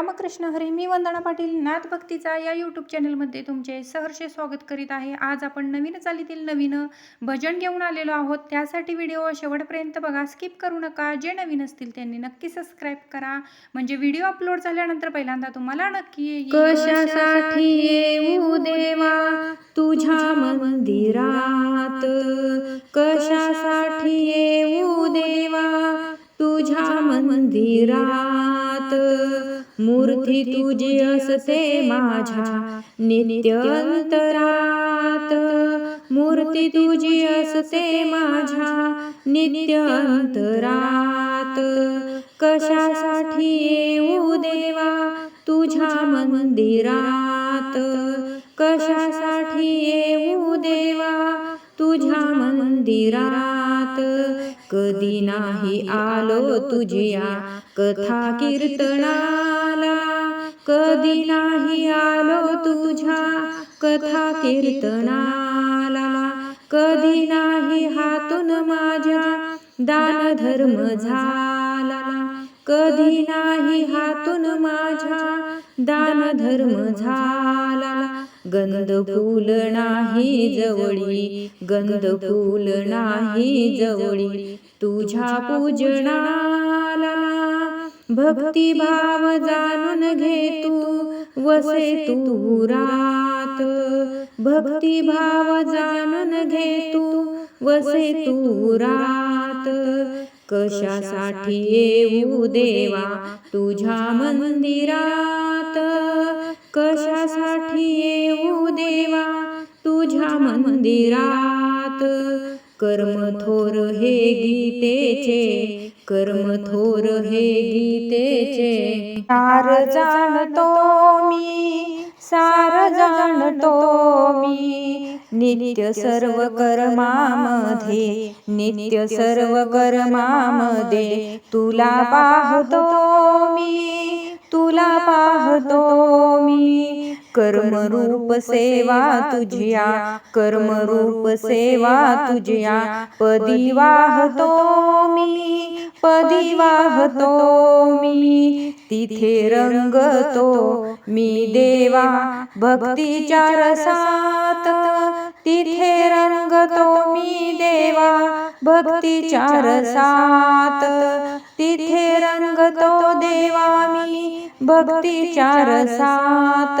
रामकृष्ण हरी मी वंदना पाटील नाथ भक्तीचा या यूट्यूब चॅनलमध्ये तुमचे सहर्ष स्वागत करीत आहे. आज आपण नवीन चालीतील नवीन भजन घेऊन आलेलो आहोत. त्यासाठी व्हिडिओ शेवटपर्यंत बघा. स्किप करू नका. जे नवीन असतील त्यांनी नक्की सबस्क्राईब करा. म्हणजे व्हिडिओ अपलोड झाल्यानंतर पहिल्यांदा तुम्हाला नक्की कशासाठी येऊ देवा? तुझ्या मंदिरात. कशासाठी येऊ देवा? तुझ्या मंदिरात. मूर्ती तुझी असते माझ्या नित्य अंतरात मूर्ती तुझी असते माझ्या नित्य अंतरात कशासाठी येऊ देवा तुझ्या मंदिरात? कशासाठी येऊ देवा तुझ्या मंदिरात? कधी नाही आलो तुझ्या कथा कीर्तनाला. कधी नाही आलो तुझ्या कथा कीर्तनाला. कधी नाही हातून माझ्या दान धर्म झाला. कधी नाही हातून माझ्या दान धर्म झाला. गंध फूल नाही जवळी गंध फूल नाही जवळी. तुझ्या पूजनाला भक्ती भाव जाणून घे तू वसे तू रात. भक्ती भाव जाणून घे तू वसे तू रात. कशासाठी येऊ देवा तुझ्या मंदिरात? कशासाठी मंदिरात. कर्म थोर हे गीतेचे कर्म थोर हे गीतेचे. सार जाणतो मी सार जाणतो मी नित्य सर्व कर्मामध्ये नित्य सर्व कर्मामध्ये तुला पाहतो मी तुला पाहतो मी कर्मरूप सेवा तुझिया कर्मरूप सेवा तुझिया पदी वाहतो मी पदी वाहतो मी. तिथे रंगतो मी देवा भक्तीच्या रसात. तिथे रंगतो मी देवा भक्तीच्या रसात. तिथे रंगतो देवा भक्तीच्या रसात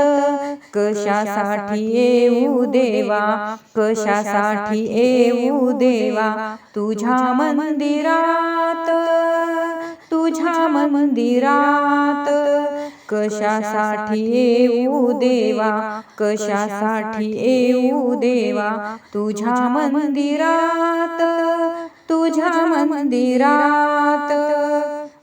कशासाठी येऊ देवा? कशासाठी येऊ देवा? तुझ्या मंदिरात. तुझ्या मंदिरात. कशासाठी येऊ देवा? कशासाठी येऊ देवा? तुझ्या मंदिरात. तुझ्या मंदिरात.